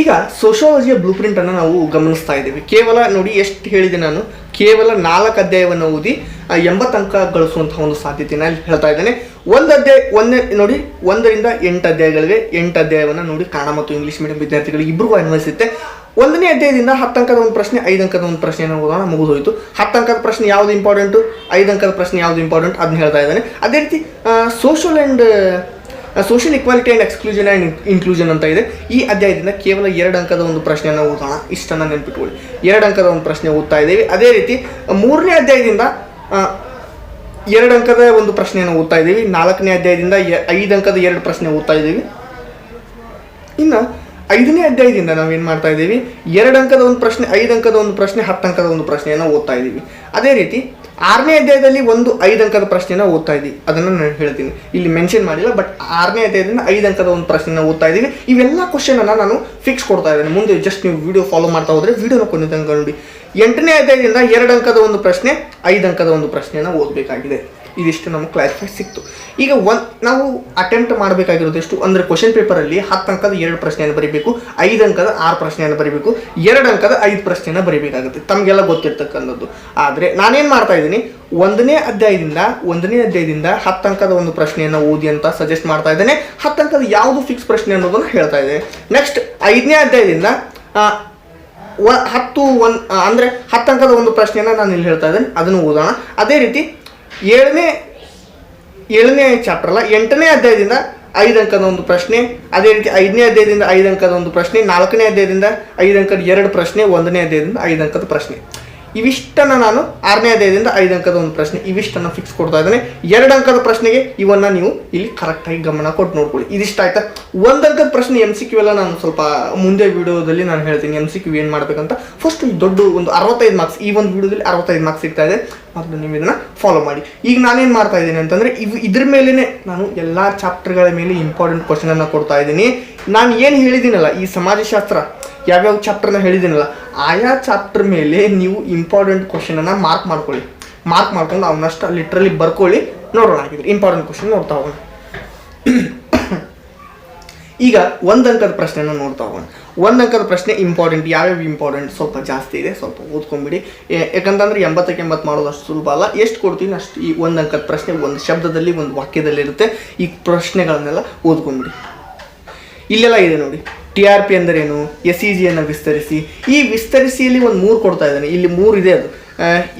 ಈಗ ಸೋಷಿಯಾಲಜಿಯ ಬ್ಲೂ ಪ್ರಿಂಟನ್ನು ನಾವು ಗಮನಿಸ್ತಾ ಇದ್ದೀವಿ. ಕೇವಲ ನೋಡಿ ಎಷ್ಟು ಹೇಳಿದೆ ನಾನು. ಕೇವಲ ನಾಲ್ಕು ಅಧ್ಯಾಯವನ್ನು ಓದಿ ಎಂಬತ್ತು ಅಂಕ ಗಳಿಸುವಂತಹ ಒಂದು ಸಾಧ್ಯತೆನ ನಾನು ಹೇಳ್ತಾ ಇದ್ದೇನೆ. ಒಂದು ಅಧ್ಯಾಯ, ಒಂದೇ ನೋಡಿ, ಒಂದರಿಂದ ಎಂಟು ಅಧ್ಯಾಯಗಳಿವೆ. ಎಂಟು ಅಧ್ಯಾಯವನ್ನು ನೋಡಿ ಕನ್ನಡ ಮತ್ತು ಇಂಗ್ಲೀಷ್ ಮೀಡಿಯಂ ವಿದ್ಯಾರ್ಥಿಗಳಿಗೆ ಇಬ್ಬರಿಗೂ ಅನ್ವಯಿಸುತ್ತೆ. ಒಂದನೇ ಅಧ್ಯಾಯದಿಂದ ಹತ್ತು ಅಂಕದ ಒಂದು ಪ್ರಶ್ನೆ, ಐದು ಅಂಕದ ಒಂದು ಪ್ರಶ್ನೆಯನ್ನು ಓದೋಣ, ಮುಗಿದೋಯ್ತು. ಹತ್ತು ಅಂಕದ ಪ್ರಶ್ನೆ ಯಾವುದು ಇಂಪಾರ್ಟೆಂಟು ಐದು ಅಂಕದ ಪ್ರಶ್ನೆ ಯಾವುದು ಇಂಪಾರ್ಟೆಂಟ್ ಅದನ್ನ ಹೇಳ್ತಾ ಇದ್ದಾನೆ. ಅದೇ ರೀತಿ social and social equality and exclusion and inclusion ಅಂತ ಇದೆ. ಈ ಅಧ್ಯಾಯದಿಂದ ಕೇವಲ ಎರಡು ಅಂಕದ ಒಂದು ಪ್ರಶ್ನೆಯನ್ನು ಓದೋಣ. ಇಷ್ಟನ್ನು ನೆನ್ಪಿಟ್ಕೊಳ್ಳಿ. ಎರಡು ಅಂಕದ ಒಂದು ಪ್ರಶ್ನೆ ಓದ್ತಾ ಇದ್ದೀವಿ. ಅದೇ ರೀತಿ ಮೂರನೇ ಅಧ್ಯಾಯದಿಂದ ಎರಡು ಅಂಕದ ಒಂದು ಪ್ರಶ್ನೆಯನ್ನು ಓದ್ತಾ ಇದ್ದೀವಿ. ನಾಲ್ಕನೇ ಅಧ್ಯಾಯದಿಂದ ಐದು ಅಂಕದ ಎರಡು ಪ್ರಶ್ನೆ ಓದ್ತಾ ಇದ್ದೀವಿ. ಇನ್ನು ಐದನೇ ಅಧ್ಯಾಯದಿಂದ ನಾವೇನು ಮಾಡ್ತಾ ಇದ್ದೀವಿ? ಎರಡು ಅಂಕದ ಒಂದು ಪ್ರಶ್ನೆ, ಐದು ಅಂಕದ ಒಂದು ಪ್ರಶ್ನೆ, ಹತ್ತು ಅಂಕದ ಒಂದು ಪ್ರಶ್ನೆಯನ್ನು ಓದ್ತಾ ಇದ್ದೀವಿ. ಅದೇ ರೀತಿ ಆರನೇ ಅಧ್ಯಾಯದಲ್ಲಿ ಒಂದು ಐದು ಅಂಕದ ಪ್ರಶ್ನೆನ ಓದ್ತಾ ಇದ್ದೀವಿ. ಅದನ್ನು ನಾನು ಹೇಳ್ತೀನಿ. ಇಲ್ಲಿ ಮೆನ್ಷನ್ ಮಾಡಿಲ್ಲ ಬಟ್ ಆರನೇ ಅಧ್ಯಾಯದಿಂದ ಐದು ಅಂಕದ ಒಂದು ಪ್ರಶ್ನೆನ ಓದ್ತಾ ಇದ್ದೀವಿ. ಇವೆಲ್ಲ ಕ್ವಶನನ್ನು ನಾನು ಫಿಕ್ಸ್ ಕೊಡ್ತಾ ಇದ್ದೇನೆ. ಮುಂದೆ ಜಸ್ಟ್ ನೀವು ವಿಡಿಯೋ ಫಾಲೋ ಮಾಡ್ತಾ ಹೋದರೆ ವಿಡಿಯೋನ ಕೊನೆ ತನಕ ನೋಡಿ. ಎಂಟನೇ ಅಧ್ಯಾಯದಿಂದ ಎರಡು ಅಂಕದ ಒಂದು ಪ್ರಶ್ನೆ, ಐದು ಅಂಕದ ಒಂದು ಪ್ರಶ್ನೆಯನ್ನು ಓದಬೇಕಾಗಿದೆ. ಇದಿಷ್ಟು ನಮಗೆ ಕ್ಲಾರಿಫೈ ಸಿಕ್ತು. ಈಗ ಒನ್ ನಾವು ಅಟೆಂಪ್ಟ್ ಮಾಡಬೇಕಾಗಿರೋದು ಎಷ್ಟು? ಅಂದರೆ ಕ್ವಶನ್ ಪೇಪರಲ್ಲಿ ಹತ್ತು ಅಂಕದ ಎರಡು ಪ್ರಶ್ನೆಯನ್ನು ಬರೀಬೇಕು, ಐದು ಅಂಕದ ಆರು ಪ್ರಶ್ನೆಯನ್ನು ಬರೀಬೇಕು, ಎರಡು ಅಂಕದ ಐದು ಪ್ರಶ್ನೆಯನ್ನು ಬರೀಬೇಕಾಗುತ್ತೆ. ತಮಗೆಲ್ಲ ಗೊತ್ತಿರ್ತಕ್ಕಂಥದ್ದು. ಆದರೆ ನಾನೇನು ಮಾಡ್ತಾ ಇದ್ದೀನಿ? ಒಂದನೇ ಅಧ್ಯಾಯದಿಂದ ಒಂದನೇ ಅಧ್ಯಾಯದಿಂದ ಹತ್ತು ಅಂಕದ ಒಂದು ಪ್ರಶ್ನೆಯನ್ನು ಓದಿ ಅಂತ ಸಜೆಸ್ಟ್ ಮಾಡ್ತಾ ಇದ್ದೇನೆ. ಹತ್ತು ಅಂಕದ ಯಾವುದು ಫಿಕ್ಸ್ ಪ್ರಶ್ನೆ ಅನ್ನೋದನ್ನು ಹೇಳ್ತಾ ಇದ್ದೇನೆ. ನೆಕ್ಸ್ಟ್ ಐದನೇ ಅಧ್ಯಾಯದಿಂದ ಹತ್ತು ಒಂದು ಅಂದರೆ ಹತ್ತು ಅಂಕದ ಒಂದು ಪ್ರಶ್ನೆಯನ್ನು ನಾನು ಇಲ್ಲಿ ಹೇಳ್ತಾ ಇದ್ದೇನೆ. ಅದನ್ನು ಓದೋಣ. ಅದೇ ರೀತಿ ಏಳನೇ ಏಳನೇ ಚಾಪ್ಟರ್ ಅಲ್ಲ ಎಂಟನೇ ಅಧ್ಯಾಯದಿಂದ ಐದು ಅಂಕದ ಒಂದು ಪ್ರಶ್ನೆ ಅದೇ ರೀತಿ ಐದನೇ ಅಧ್ಯಾಯದಿಂದ ಐದು ಅಂಕದ ಒಂದು ಪ್ರಶ್ನೆ ನಾಲ್ಕನೇ ಅಧ್ಯಾಯದಿಂದ ಐದು ಅಂಕದ ಎರಡು ಪ್ರಶ್ನೆ ಒಂದನೇ ಅಧ್ಯಾಯದಿಂದ ಐದು ಅಂಕದ ಪ್ರಶ್ನೆ ಇವಿಷ್ಟನ್ನು ನಾನು ಆರನೇ ಅಧ್ಯಾಯದಿಂದ ಐದು ಅಂಕದ ಒಂದು ಪ್ರಶ್ನೆ ಇವಿಷ್ಟನ್ನು ಫಿಕ್ಸ್ ಕೊಡ್ತಾ ಇದ್ದೇನೆ. ಎರಡು ಅಂಕದ ಪ್ರಶ್ನೆಗೆ ಇವನ್ನ ನೀವು ಇಲ್ಲಿ ಕರೆಕ್ಟಾಗಿ ಗಮನ ಕೊಟ್ಟು ನೋಡ್ಕೊಳ್ಳಿ. ಇದಿಷ್ಟ ಆಯ್ತಾ? ಒಂದು ಅಂಕದ ಪ್ರಶ್ನೆ ಎಂ ಸಿ ಕ್ಯೂ ಎಲ್ಲ ನಾನು ಸ್ವಲ್ಪ ಮುಂದೆ ವಿಡಿಯೋದಲ್ಲಿ ನಾನು ಹೇಳ್ತೀನಿ. ಎಂ ಸಿ ಕ್ಯೂ ಏನು ಮಾಡಬೇಕಂತ? ಫಸ್ಟ್ ದೊಡ್ಡ ಒಂದು ಅರವತ್ತೈದು ಮಾರ್ಕ್ಸ್ ಈ ಒಂದು ವಿಡಿಯೋದಲ್ಲಿ ಅರವತ್ತೈದು ಮಾರ್ಕ್ಸ್ ಸಿಗ್ತಾ ಇದೆ. ಮೊದಲು ನೀವು ಇದನ್ನು ಫಾಲೋ ಮಾಡಿ. ಈಗ ನಾನೇನು ಮಾಡ್ತಾ ಇದ್ದೀನಿ ಅಂತಂದರೆ, ಇವು ಇದ್ರ ಮೇಲೇ ನಾನು ಎಲ್ಲ ಚಾಪ್ಟರ್ಗಳ ಮೇಲೆ ಇಂಪಾರ್ಟೆಂಟ್ ಕ್ವಶನನ್ನು ಕೊಡ್ತಾ ಇದ್ದೀನಿ. ನಾನು ಏನು ಹೇಳಿದ್ದೀನಲ್ಲ, ಈ ಸಮಾಜಶಾಸ್ತ್ರ ಯಾವ್ಯಾವ ಚಾಪ್ಟರ್ನ ಹೇಳಿದ್ದೀನಲ್ಲ, ಆಯಾ ಚಾಪ್ಟರ್ ಮೇಲೆ ನೀವು ಇಂಪಾರ್ಟೆಂಟ್ ಕ್ವಶನನ್ನು ಮಾರ್ಕ್ ಮಾಡ್ಕೊಳ್ಳಿ. ಮಾರ್ಕ್ ಮಾಡ್ಕೊಂಡು ಅವನಷ್ಟು ಲಿಟ್ರಲಿ ಬರ್ಕೊಳ್ಳಿ, ನೋಡೋಣ ಹಾಗಿದ್ರೆ. ಇಂಪಾರ್ಟೆಂಟ್ ಕ್ವಶನ್ ನೋಡ್ತಾ ಹೋಗೋಣ. ಈಗ ಒಂದು ಅಂಕದ ಪ್ರಶ್ನೆನ ನೋಡ್ತಾ ಹೋಗೋಣ. ಒಂದು ಅಂಕದ ಪ್ರಶ್ನೆ ಇಂಪಾರ್ಟೆಂಟ್ ಯಾವ್ಯಾವ ಇಂಪಾರ್ಟೆಂಟ್ ಸ್ವಲ್ಪ ಜಾಸ್ತಿ ಇದೆ, ಸ್ವಲ್ಪ ಓದ್ಕೊಂಬಿಡಿ. ಯಾಕಂತಂದ್ರೆ ಎಂಬತ್ತಕ್ಕೆ ಎಂಬತ್ತು ಮಾಡೋದು ಅಷ್ಟು ಸುಲಭ ಅಲ್ಲ. ಎಷ್ಟು ಕೊಡ್ತೀನಿ ಅಷ್ಟು ಈ ಒಂದು ಅಂಕದ ಪ್ರಶ್ನೆ ಒಂದು ಶಬ್ದದಲ್ಲಿ, ಒಂದು ವಾಕ್ಯದಲ್ಲಿರುತ್ತೆ. ಈ ಪ್ರಶ್ನೆಗಳನ್ನೆಲ್ಲ ಓದ್ಕೊಂಬಿಡಿ. ಇಲ್ಲೆಲ್ಲ ಇದೆ ನೋಡಿ. ಟಿ ಆರ್ ಪಿ ಅಂದರೇನು ಎಸ್ ಇ ಜಿಯನ್ನು ವಿಸ್ತರಿಸಿ. ಈ ವಿಸ್ತರಿಸಿಯಲ್ಲಿ ಒಂದು ಮೂರು ಕೊಡ್ತಾ ಇದ್ದಾನೆ. ಇಲ್ಲಿ ಮೂರು ಇದೆ ಅದು.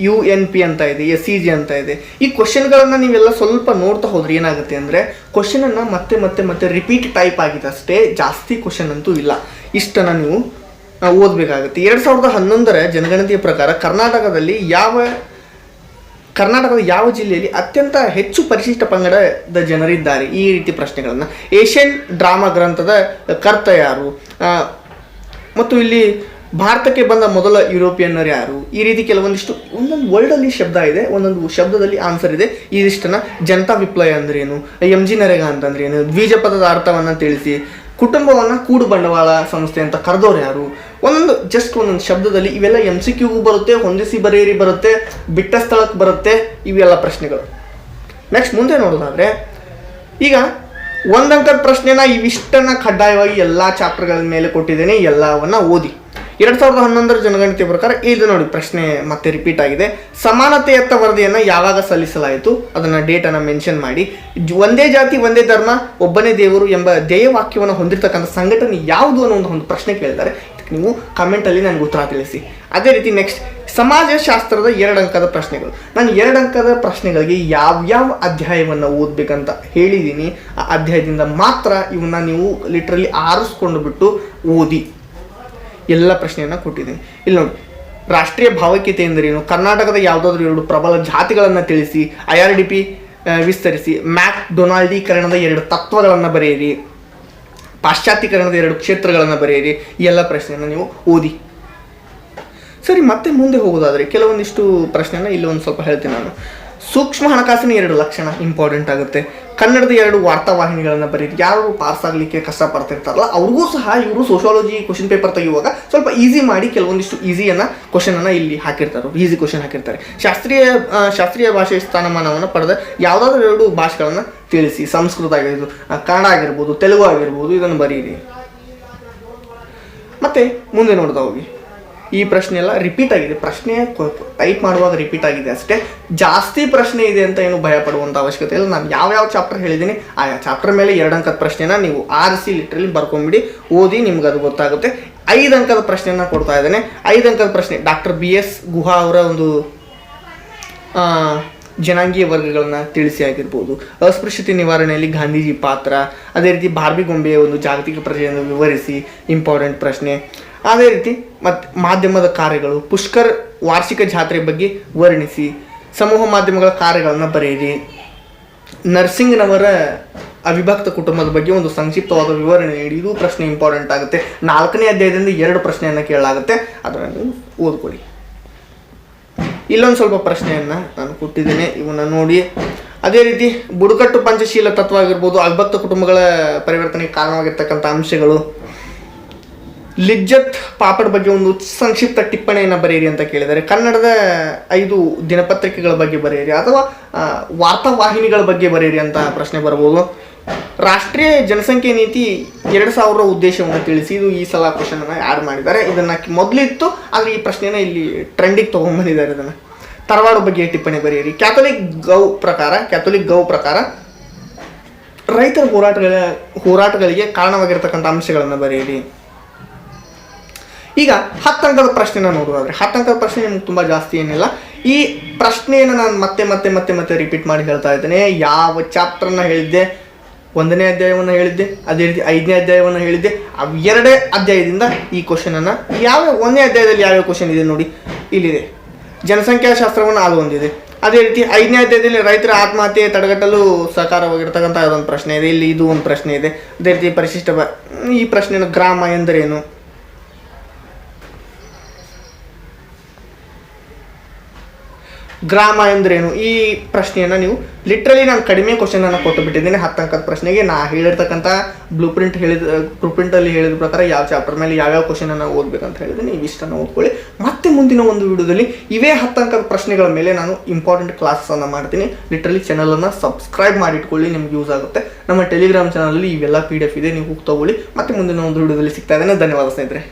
ಯು ಎನ್ ಪಿ ಅಂತ ಇದೆ ಎಸ್ ಇ ಜಿ ಅಂತ ಇದೆ. ಈ ಕ್ವಶನ್ಗಳನ್ನು ನೀವೆಲ್ಲ ಸ್ವಲ್ಪ ನೋಡ್ತಾ ಹೋದ್ರೆ ಏನಾಗುತ್ತೆ ಅಂದರೆ ಕ್ವಶನನ್ನು ಮತ್ತೆ ಮತ್ತೆ ಮತ್ತೆ ರಿಪೀಟ್ ಟೈಪ್ ಆಗಿದೆ ಅಷ್ಟೇ ಜಾಸ್ತಿ ಕ್ವಶನ್ ಅಂತೂ ಇಲ್ಲ. ಇಷ್ಟನ್ನು ನೀವು ಓದಬೇಕಾಗುತ್ತೆ. ಎರಡು ಸಾವಿರದ ಹನ್ನೊಂದರ ಜನಗಣತಿಯ ಪ್ರಕಾರ ಕರ್ನಾಟಕದಲ್ಲಿ ಯಾವ ಕರ್ನಾಟಕದ ಯಾವ ಜಿಲ್ಲೆಯಲ್ಲಿ ಅತ್ಯಂತ ಹೆಚ್ಚು ಪರಿಶಿಷ್ಟ ಪಂಗಡದ ಜನರಿದ್ದಾರೆ? ಈ ರೀತಿ ಪ್ರಶ್ನೆಗಳನ್ನು. ಏಷ್ಯನ್ ಡ್ರಾಮಾ ಗ್ರಂಥದ ಕರ್ತ ಯಾರು? ಮತ್ತು ಇಲ್ಲಿ ಭಾರತಕ್ಕೆ ಬಂದ ಮೊದಲ ಯುರೋಪಿಯನ್ನರು ಯಾರು? ಈ ರೀತಿ ಕೆಲವೊಂದಿಷ್ಟು ಒಂದೊಂದು ವರ್ಡಲ್ಲಿ ಶಬ್ದ ಇದೆ, ಒಂದೊಂದು ಶಬ್ದದಲ್ಲಿ ಆನ್ಸರ್ ಇದೆ. ಇದಿಷ್ಟನ್ನು ಜನತಾ ವಿಪ್ಲಯ ಅಂದ್ರೇನು? ಎಂ ಜಿ ನರೇಗಾ ಅಂತಂದ್ರೆ ಏನು ದ್ವಿಜ ಪದದ ಅರ್ಥವನ್ನು ತಿಳಿಸಿ. ಕುಟುಂಬವನ್ನು ಕೂಡು ಬಂಡವಾಳ ಸಂಸ್ಥೆ ಅಂತ ಕರೆದವ್ರು ಯಾರು? ಒಂದೊಂದು ಜಸ್ಟ್ ಒಂದೊಂದು ಶಬ್ದದಲ್ಲಿ ಇವೆಲ್ಲ ಎಂ ಸಿ ಕ್ಯೂಗೂ ಬರುತ್ತೆ, ಹೊಂದಿಸಿ ಬರೆಯಿರಿ ಬರುತ್ತೆ, ಬಿಟ್ಟ ಸ್ಥಳಕ್ಕೆ ಬರುತ್ತೆ, ಇವೆಲ್ಲ ಪ್ರಶ್ನೆಗಳು. ನೆಕ್ಸ್ಟ್ ಮುಂದೆ ನೋಡೋದಾದ್ರೆ, ಈಗ ಒಂದಂಕದ ಪ್ರಶ್ನೆನ ಇವಿಷ್ಟನ್ನು ಕಡ್ಡಾಯವಾಗಿ ಎಲ್ಲ ಚಾಪ್ಟರ್ಗಳ ಮೇಲೆ ಕೊಟ್ಟಿದ್ದೇನೆ, ಎಲ್ಲವನ್ನ ಓದಿ. ಎರಡು ಸಾವಿರದ ಹನ್ನೊಂದರ ಜನಗಣತಿ ಪ್ರಕಾರ ಇದು ನೋಡಿ, ಪ್ರಶ್ನೆ ಮತ್ತೆ ರಿಪೀಟ್ ಆಗಿದೆ. ಸಮಾನತೆಯತ್ತ ವರದಿಯನ್ನು ಯಾವಾಗ ಸಲ್ಲಿಸಲಾಯಿತು? ಅದನ್ನು ಡೇಟನ್ನು ಮೆನ್ಷನ್ ಮಾಡಿ. ಒಂದೇ ಜಾತಿ, ಒಂದೇ ಧರ್ಮ, ಒಬ್ಬನೇ ದೇವರು ಎಂಬ ಧ್ಯೇಯವಾಕ್ಯವನ್ನು ಹೊಂದಿರತಕ್ಕಂಥ ಸಂಘಟನೆ ಯಾವುದು ಅನ್ನೋ ಒಂದು ಪ್ರಶ್ನೆ ಇದಕ್ಕೆ ನೀವು ಕಮೆಂಟಲ್ಲಿ ನನಗೆ ಉತ್ತರ ತಿಳಿಸಿ. ಅದೇ ರೀತಿ ನೆಕ್ಸ್ಟ್ ಸಮಾಜಶಾಸ್ತ್ರದ ಎರಡು ಅಂಕದ ಪ್ರಶ್ನೆಗಳು. ನಾನು ಎರಡು ಅಂಕದ ಪ್ರಶ್ನೆಗಳಿಗೆ ಯಾವ್ಯಾವ ಅಧ್ಯಾಯವನ್ನು ಓದಬೇಕಂತ ಹೇಳಿದ್ದೀನಿ ಆ ಅಧ್ಯಾಯದಿಂದ ಮಾತ್ರ ಇವನ್ನ ನೀವು ಲಿಟ್ರಲಿ ಆರಿಸ್ಕೊಂಡು ಬಿಟ್ಟು ಓದಿ. ಎಲ್ಲ ಪ್ರಶ್ನೆಯನ್ನು ಕೊಟ್ಟಿದ್ದೀನಿ. ಇಲ್ಲಿ ನೋಡಿ, ರಾಷ್ಟ್ರೀಯ ಭಾವೈಕ್ಯತೆ ಎಂದರೇನು? ಕರ್ನಾಟಕದ ಯಾವುದಾದ್ರೂ ಎರಡು ಪ್ರಬಲ ಜಾತಿಗಳನ್ನು ತಿಳಿಸಿ ಐ ಆರ್ ಡಿ ಪಿ ವಿಸ್ತರಿಸಿ ಮ್ಯಾಕ್ ಡೊನಾಲ್ಡೀಕರಣದ ಎರಡು ತತ್ವಗಳನ್ನು ಬರೆಯಿರಿ. ಪಾಶ್ಚಾತ್ಯೀಕರಣದ ಎರಡು ಕ್ಷೇತ್ರಗಳನ್ನು ಬರೆಯಿರಿ, ಈ ಎಲ್ಲ ಪ್ರಶ್ನೆಯನ್ನು ನೀವು ಓದಿ. ಸರಿ, ಮತ್ತೆ ಮುಂದೆ ಹೋಗೋದಾದರೆ ಕೆಲವೊಂದಿಷ್ಟು ಪ್ರಶ್ನೆನ ಇಲ್ಲಿ ಒಂದು ಸ್ವಲ್ಪ ಹೇಳ್ತೀನಿ ನಾನು. ಸೂಕ್ಷ್ಮ ಹಣಕಾಸಿನ ಎರಡು ಲಕ್ಷಣ ಇಂಪಾರ್ಟೆಂಟ್ ಆಗುತ್ತೆ. ಕನ್ನಡದ ಎರಡು ವಾರ್ತಾವಾಹಿನಿಗಳನ್ನು ಬರೀರಿ ಯಾರು ಪಾಸ್ ಆಗಲಿಕ್ಕೆ ಕಷ್ಟಪಡ್ತಿರ್ತಾರಲ್ಲ, ಅವ್ರಿಗೂ ಸಹ ಇವರು ಸೋಷಿಯಾಲಜಿ ಕ್ವಶನ್ ಪೇಪರ್ ತೆಗೆಯುವಾಗ ಸ್ವಲ್ಪ ಈಸಿ ಮಾಡಿ ಕೆಲವೊಂದಿಷ್ಟು ಈಸಿಯನ್ನು ಕ್ವಶನನ್ನು ಇಲ್ಲಿ ಹಾಕಿರ್ತಾರೆ ಈಸಿ ಕ್ವಶನ್ ಹಾಕಿರ್ತಾರೆ. ಶಾಸ್ತ್ರೀಯ ಶಾಸ್ತ್ರೀಯ ಭಾಷೆಯ ಸ್ಥಾನಮಾನವನ್ನು ಪಡೆದ ಯಾವುದಾದ್ರೂ ಎರಡು ಭಾಷೆಗಳನ್ನು ತಿಳಿಸಿ ಸಂಸ್ಕೃತ ಆಗಿರ್ಬೋದು ಕನ್ನಡ ಆಗಿರ್ಬೋದು ತೆಲುಗು ಆಗಿರ್ಬೋದು ಇದನ್ನು ಬರೀರಿ. ಮತ್ತು ಮುಂದೆ ನೋಡ್ತಾ ಹೋಗಿ. ಈ ಪ್ರಶ್ನೆ ಎಲ್ಲ ರಿಪೀಟ್ ಆಗಿದೆ. ಪ್ರಶ್ನೆ ಟೈಪ್ ಮಾಡುವಾಗ ರಿಪೀಟ್ ಆಗಿದೆ ಅಷ್ಟೇ. ಜಾಸ್ತಿ ಪ್ರಶ್ನೆ ಇದೆ ಅಂತ ಏನು ಭಯ ಪಡುವಂಥ ಅವಶ್ಯಕತೆ ಇಲ್ಲ. ನಾನು ಯಾವ್ಯಾವ ಚಾಪ್ಟರ್ ಹೇಳಿದ್ದೀನಿ ಆಯಾ ಚಾಪ್ಟರ್ ಮೇಲೆ ಎರಡು ಅಂಕದ ಪ್ರಶ್ನೆನ ನೀವು ಆರಿಸಿ ಲಿಟ್ರಲಿ ಬರ್ಕೊಂಬಿಡಿ ಓದಿ ನಿಮ್ಗೆ ಅದು ಗೊತ್ತಾಗುತ್ತೆ. ಐದು ಅಂಕದ ಪ್ರಶ್ನೆಯನ್ನು ಕೊಡ್ತಾ ಇದ್ದೇನೆ. ಐದು ಅಂಕದ ಪ್ರಶ್ನೆ ಡಾಕ್ಟರ್ ಬಿ ಎಸ್ ಗುಹಾ ಅವರ ಒಂದು ಆ, ಜನಾಂಗೀಯ ವರ್ಗಗಳನ್ನ ತಿಳಿಸಿ ಆಗಿರ್ಬೋದು. ಅಸ್ಪೃಶ್ಯತೆ ನಿವಾರಣೆಯಲ್ಲಿ ಗಾಂಧೀಜಿ ಪಾತ್ರ, ಅದೇ ರೀತಿ ಬಾರ್ಬಿ ಗೊಂಬೆಯ ಒಂದು ಜಾಗತಿಕ ಪ್ರಜೆಯನ್ನು ವಿವರಿಸಿ, ಇಂಪಾರ್ಟೆಂಟ್ ಪ್ರಶ್ನೆ. ಅದೇ ರೀತಿ ಮತ್ತು ಮಾಧ್ಯಮದ ಕಾರ್ಯಗಳು, ಪುಷ್ಕರ್ ವಾರ್ಷಿಕ ಜಾತ್ರೆ ಬಗ್ಗೆ ವರ್ಣಿಸಿ, ಸಮೂಹ ಮಾಧ್ಯಮಗಳ ಕಾರ್ಯಗಳನ್ನು ಬರೆಯಿರಿ. ನರ್ಸಿಂಗ್ನವರ ಅವಿಭಕ್ತ ಕುಟುಂಬದ ಬಗ್ಗೆ ಒಂದು ಸಂಕ್ಷಿಪ್ತವಾದ ವಿವರಣೆ ನೀಡಿ, ಇದು ಪ್ರಶ್ನೆ ಇಂಪಾರ್ಟೆಂಟ್ ಆಗುತ್ತೆ. ನಾಲ್ಕನೇ ಅಧ್ಯಾಯದಿಂದ ಎರಡು ಪ್ರಶ್ನೆಯನ್ನು ಕೇಳಲಾಗುತ್ತೆ. ಅದನ್ನು ಓದ್ಕೊಳ್ಳಿ. ಇಲ್ಲೊಂದು ಸ್ವಲ್ಪ ಪ್ರಶ್ನೆಯನ್ನು ನಾನು ಕೊಟ್ಟಿದ್ದೇನೆ. ಇವನ್ನ ನೋಡಿ. ಅದೇ ರೀತಿ ಬುಡಕಟ್ಟು ಪಂಚಶೀಲ ತತ್ವ ಆಗಿರ್ಬೋದು, ಅವಿಭಕ್ತ ಕುಟುಂಬಗಳ ಪರಿವರ್ತನೆಗೆ ಕಾರಣವಾಗಿರ್ತಕ್ಕಂಥ ಅಂಶಗಳು. ಲಿಜ್ಜತ್ ಪಾಪಡ್ ಬಗ್ಗೆ ಒಂದು ಸಂಕ್ಷಿಪ್ತ ಟಿಪ್ಪಣಿಯನ್ನು ಬರೆಯಿರಿ ಅಂತ ಕೇಳಿದ್ದಾರೆ ಕನ್ನಡದ ಐದು ದಿನಪತ್ರಿಕೆಗಳ ಬಗ್ಗೆ ಬರೆಯಿರಿ ಅಥವಾ ವಾರ್ತಾವಾಹಿನಿಗಳ ಬಗ್ಗೆ ಬರೆಯಿರಿ ಅಂತ ಪ್ರಶ್ನೆ ಬರ್ಬೋದು. ರಾಷ್ಟ್ರೀಯ ಜನಸಂಖ್ಯೆ ನೀತಿ ಎರಡು ಸಾವಿರ ಉದ್ದೇಶವನ್ನು ತಿಳಿಸಿ ಇದು ಈ ಸಲ ಕ್ವಶನ್ ಅನ್ನ ಯಾರು ಮಾಡಿದ್ದಾರೆ. ಇದನ್ನ ಮೊದಲಿತ್ತು, ಆದರೆ ಈ ಪ್ರಶ್ನೆನ ಇಲ್ಲಿ ಟ್ರೆಂಡಿಗೆ ತೊಗೊಂಡ್ಬಂದಿದ್ದಾರೆ ಇದನ್ನ. ತರವಾಡು ಬಗ್ಗೆ ಟಿಪ್ಪಣಿ ಬರೆಯಿರಿ. ಕ್ಯಾಥೋಲಿಕ್ ಗೌ ಪ್ರಕಾರ ಕ್ಯಾಥೋಲಿಕ್ ಗೌ ಪ್ರಕಾರ ರೈತರ ಹೋರಾಟಗಳ, ಹೋರಾಟಗಳಿಗೆ ಕಾರಣವಾಗಿರ್ತಕ್ಕಂಥ ಅಂಶಗಳನ್ನು ಬರೆಯಿರಿ. ಈಗ ಹತ್ತಂಕದ ಪ್ರಶ್ನೆನ ನೋಡೋದಾದ್ರೆ ಹತ್ತಂಕದ ಪ್ರಶ್ನೆ ನಿಮ್ಗೆ ತುಂಬ ಜಾಸ್ತಿ ಏನಿಲ್ಲ. ಈ ಪ್ರಶ್ನೆಯನ್ನು ನಾನು ಮತ್ತೆ ಮತ್ತೆ ಮತ್ತೆ ಮತ್ತೆ ರಿಪೀಟ್ ಮಾಡಿ ಹೇಳ್ತಾ ಇದ್ದೇನೆ. ಯಾವ ಚಾಪ್ಟರ್ನ ಹೇಳಿದ್ದೆ? ಒಂದನೇ ಅಧ್ಯಾಯವನ್ನು ಹೇಳಿದ್ದೆ, ಅದೇ ರೀತಿ ಐದನೇ ಅಧ್ಯಾಯವನ್ನು ಹೇಳಿದ್ದೆ. ಎರಡೇ ಅಧ್ಯಾಯದಿಂದ ಈ ಕ್ವಶನನ್ನು ಯಾವ ಒಂದನೇ ಅಧ್ಯಾಯದಲ್ಲಿ ಯಾವ್ಯಾವ ಕ್ವಶನ್ ಇದೆ ನೋಡಿ. ಇಲ್ಲಿದೆ. ಜನಸಂಖ್ಯಾಶಾಸ್ತ್ರವನ್ನು ಅದು ಒಂದಿದೆ ಅದೇ ರೀತಿ ಐದನೇ ಅಧ್ಯಾಯದಲ್ಲಿ ರೈತರ ಆತ್ಮಹತ್ಯೆ ತಡೆಗಟ್ಟಲು ಸಹಕಾರವಾಗಿರ್ತಕ್ಕಂಥ ಅದೊಂದು ಪ್ರಶ್ನೆ ಇದೆ. ಇಲ್ಲಿ ಇದು ಒಂದು ಪ್ರಶ್ನೆ ಇದೆ. ಅದೇ ರೀತಿ ಪರಿಶಿಷ್ಟ ಈ ಪ್ರಶ್ನೆಯನ್ನು ಗ್ರಾಮ ಎಂದರೇನು? ಗ್ರಾಮ ಎಂದ್ರೇನು? ಈ ಪ್ರಶ್ನೆಯನ್ನು ನೀವು ಲಿಟ್ರಲಿ ನಾನು ಕಡಿಮೆ ಕ್ವಶನ್ ಅನ್ನು ಕೊಟ್ಟು ಬಿಟ್ಟಿದ್ದೀನಿ ಹತ್ತಂಕದ ಪ್ರಶ್ನೆಗೆ ನಾ ಹೇಳಿರ್ತಕ್ಕಂಥ ಬ್ಲೂ ಪ್ರಿಂಟ್ ಹೇಳಿದ ಬ್ಲೂ ಪ್ರಿಂಟಲ್ಲಿ ಹೇಳಿದ ಪ್ರಕಾರ ಯಾವ ಚಾಪ್ಟರ್ ಮೇಲೆ ಯಾವ್ಯಾವ ಕ್ವಶನ್ ಅನ್ನು ಓದ್ಬೇಕಂತ ಹೇಳಿದ್ದೀನಿ ಇವಿಷ್ಟನ್ನು ಓದ್ಕೊಳ್ಳಿ. ಮತ್ತೆ ಮುಂದಿನ ಒಂದು ವಿಡಿಯೋದಲ್ಲಿ ಇವೇ ಹತ್ತಂಕದ ಪ್ರಶ್ನೆಗಳ ಮೇಲೆ ನಾನು ಇಂಪಾರ್ಟೆಂಟ್ ಕ್ಲಾಸನ್ನು ಮಾಡ್ತೀನಿ. ಲಿಟ್ರಲಿ ಚಾನಲನ್ನು ಸಬ್ಸ್ಕ್ರೈಬ್ ಮಾಡಿಟ್ಕೊಳ್ಳಿ, ನಿಮ್ಗೆ ಯೂಸ್ ಆಗುತ್ತೆ. ನಮ್ಮ ಟೆಲಿಗ್ರಾಮ್ ಚಾನಲಲ್ಲಿ ಇವೆಲ್ಲ ಪಿ ಡಿ ಎಫ್ ಇದೆ, ನೀವು ತಗೊಳ್ಳಿ. ಮತ್ತೆ ಮುಂದಿನ ಒಂದು ವಿಡಿಯೋದಲ್ಲಿ ಸಿಗ್ತಾ ಇದ್ದೇನೆ. ಧನ್ಯವಾದ ಸ್ನೇಹಿತರೆ.